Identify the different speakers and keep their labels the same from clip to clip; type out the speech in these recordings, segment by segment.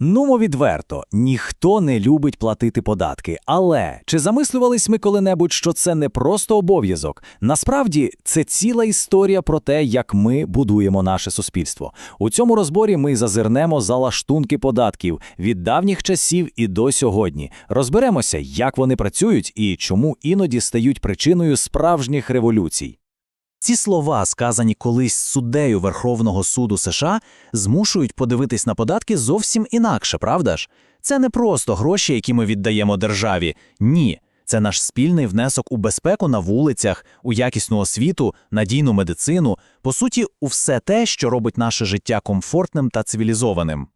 Speaker 1: Нумо відверто, ніхто не любить платити податки. Але чи замислювались ми коли-небудь, що це не просто обов'язок? Насправді це ціла історія про те, як ми будуємо наше суспільство. У цьому розборі ми зазирнемо за лаштунки податків від давніх часів і до сьогодні. Розберемося, як вони працюють і чому іноді стають причиною справжніх революцій. Ці слова, сказані колись суддею Верховного суду США, змушують подивитись на податки зовсім інакше, правда ж? Це не просто гроші, які ми віддаємо державі. Ні. Це наш спільний внесок у безпеку на вулицях, у якісну освіту, надійну медицину, по суті, у все те, що робить наше життя комфортним та цивілізованим.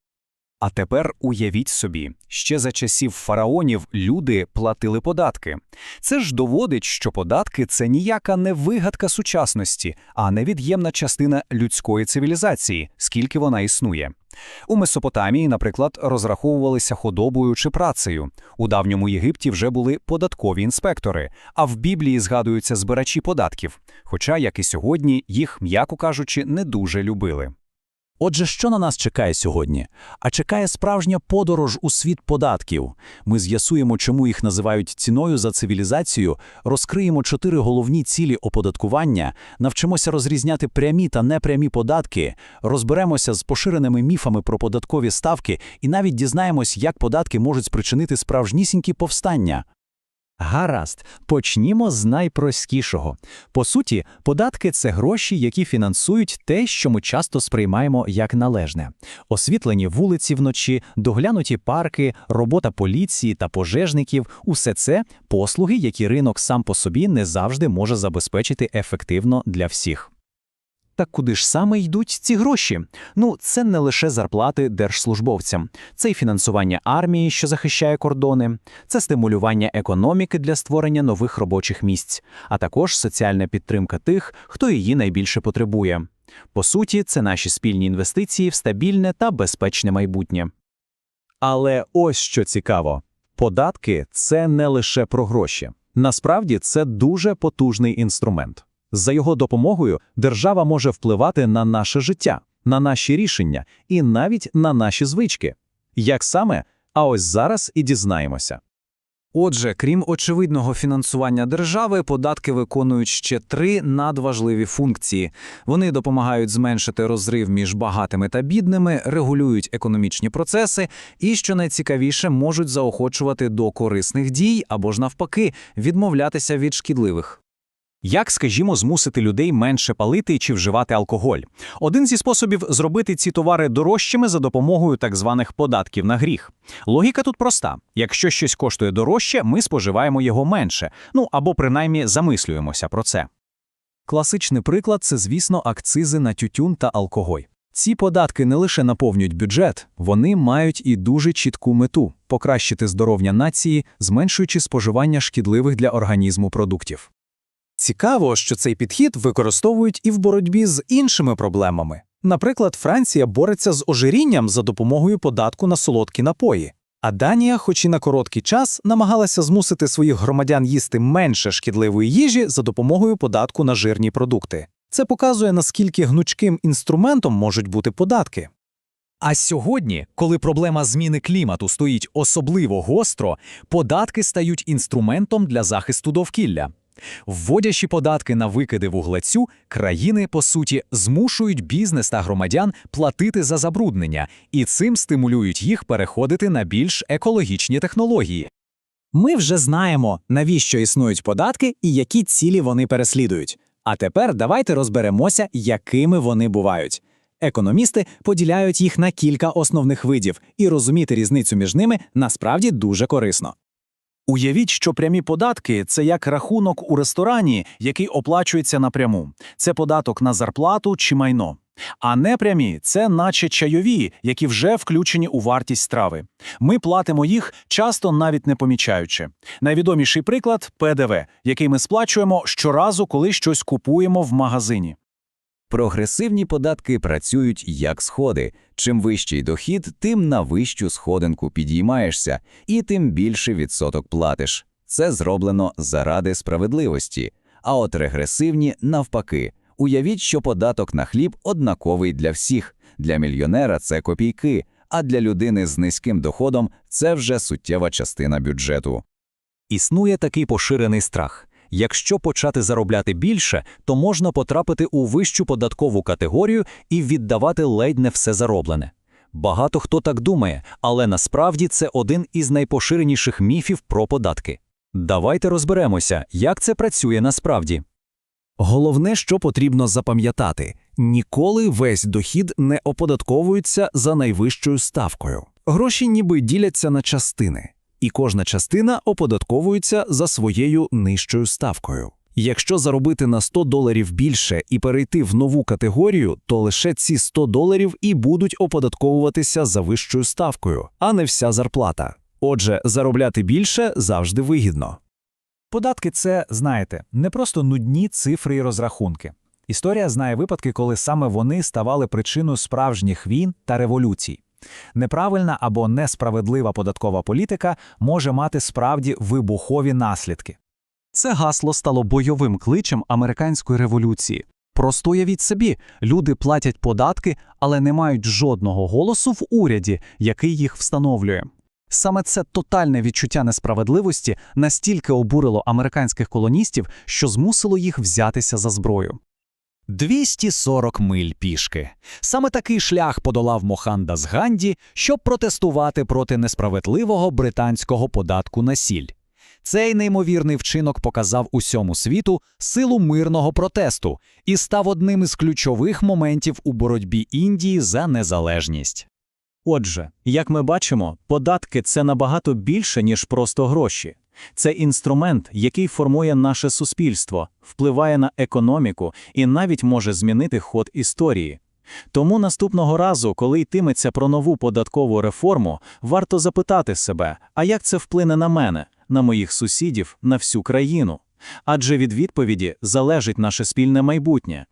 Speaker 2: А тепер уявіть собі, ще за часів фараонів люди платили податки. Це ж доводить, що податки це ніяка не вигадка сучасності, а невід'ємна частина людської цивілізації, скільки вона існує. У Месопотамії, наприклад, розраховувалися худобою чи працею. У давньому Єгипті вже були податкові інспектори, а в Біблії згадуються збирачі податків. Хоча, як і сьогодні, їх, м'яко кажучи, не дуже любили.
Speaker 1: Отже, що на нас чекає сьогодні? А чекає справжня подорож у світ податків. Ми з'ясуємо, чому їх називають ціною за цивілізацію, розкриємо чотири головні цілі оподаткування, навчимося розрізняти прямі та непрямі податки, розберемося з поширеними міфами про податкові ставки і навіть дізнаємось, як податки можуть спричинити справжнісінькі повстання. Гаразд, почнімо з найпростішого. По суті, податки це гроші, які фінансують те, що ми часто сприймаємо як належне: освітлені вулиці вночі, доглянуті парки, робота поліції та пожежників усе це послуги, які ринок сам по собі не завжди може забезпечити ефективно для всіх. Так куди ж саме йдуть ці гроші? Ну, це не лише зарплати держслужбовцям, це й фінансування армії, що захищає кордони, це стимулювання економіки для створення нових робочих місць, а також соціальна підтримка тих, хто її найбільше потребує. По суті, це наші спільні інвестиції в стабільне та безпечне майбутнє. Але ось що цікаво: податки це не лише про гроші. Насправді це дуже потужний інструмент. За його допомогою держава може впливати на наше життя, на наші рішення і навіть на наші звички. Як саме? А ось зараз і дізнаємося.
Speaker 2: Отже, крім очевидного фінансування держави, податки виконують ще три надважливі функції. Вони допомагають зменшити розрив між багатими та бідними, регулюють економічні процеси і, що найцікавіше, можуть заохочувати до корисних дій або ж навпаки відмовлятися від шкідливих.
Speaker 1: Як, скажімо, змусити людей менше палити чи вживати алкоголь? Один зі способів зробити ці товари дорожчими за допомогою так званих податків на гріх. Логіка тут проста: якщо щось коштує дорожче, ми споживаємо його менше, ну або принаймні замислюємося про це. Класичний приклад це, звісно, акцизи на тютюн та алкоголь. Ці податки не лише наповнюють бюджет, вони мають і дуже чітку мету покращити здоров'я нації, зменшуючи споживання шкідливих для організму продуктів. Цікаво, що цей підхід використовують і в боротьбі з іншими проблемами. Наприклад, Франція бореться з ожирінням за допомогою податку на солодкі напої. А Данія, хоч і на короткий час, намагалася змусити своїх громадян їсти менше шкідливої їжі за допомогою податку на жирні продукти. Це показує, наскільки гнучким інструментом можуть бути податки. А сьогодні, коли проблема зміни клімату стоїть особливо гостро, податки стають інструментом для захисту довкілля. Вводячи податки на викиди вуглецю, країни, по суті, змушують бізнес та громадян платити за забруднення і цим стимулюють їх переходити на більш екологічні технології. Ми вже знаємо, навіщо існують податки і які цілі вони переслідують. А тепер давайте розберемося, якими вони бувають. Економісти поділяють їх на кілька основних видів, і розуміти різницю між ними насправді дуже корисно. Уявіть, що прямі податки це як рахунок у ресторані, який оплачується напряму. Це податок на зарплату чи майно. А непрямі це наче чайові, які вже включені у вартість страви. Ми платимо їх часто навіть не помічаючи. Найвідоміший приклад ПДВ, який ми сплачуємо щоразу, коли щось купуємо в магазині.
Speaker 3: Прогресивні податки працюють як сходи. Чим вищий дохід, тим на вищу сходинку підіймаєшся, і тим більше відсоток платиш. Це зроблено заради справедливості. А от регресивні навпаки. Уявіть, що податок на хліб однаковий для всіх. Для мільйонера це копійки, а для людини з низьким доходом це вже суттєва частина бюджету.
Speaker 2: Існує такий поширений страх. Якщо почати заробляти більше, то можна потрапити у вищу податкову категорію і віддавати ледь не все зароблене. Багато хто так думає, але насправді це один із найпоширеніших міфів про податки. Давайте розберемося, як це працює насправді.
Speaker 4: Головне, що потрібно запам'ятати – ніколи весь дохід не оподатковується за найвищою ставкою. Гроші ніби діляться на частини, і кожна частина оподатковується за своєю нижчою ставкою. Якщо заробити на 100 доларів більше і перейти в нову категорію, то лише ці 100 доларів і будуть оподатковуватися за вищою ставкою, а не вся зарплата. Отже, заробляти більше завжди вигідно.
Speaker 1: Податки це, знаєте, не просто нудні цифри і розрахунки. Історія знає випадки, коли саме вони ставали причиною справжніх війн та революцій. Неправильна або несправедлива податкова політика може мати справді вибухові наслідки.
Speaker 2: Це гасло стало бойовим кличем американської революції. Просто уявіть собі, люди платять податки, але не мають жодного голосу в уряді, який їх встановлює. Саме це тотальне відчуття несправедливості настільки обурило американських колоністів, що змусило їх взятися за зброю. 240 миль пішки. Саме такий шлях подолав Мохандас Ганді, щоб протестувати проти несправедливого британського податку на сіль. Цей неймовірний вчинок показав усьому світу силу мирного протесту і став одним із ключових моментів у боротьбі Індії за незалежність.
Speaker 1: Отже, як ми бачимо, податки це набагато більше, ніж просто гроші. Це інструмент, який формує наше суспільство, впливає на економіку і навіть може змінити ход історії. Тому наступного разу, коли йтиметься про нову податкову реформу, варто запитати себе, а як це вплине на мене, на моїх сусідів, на всю країну? Адже від відповіді залежить наше спільне майбутнє.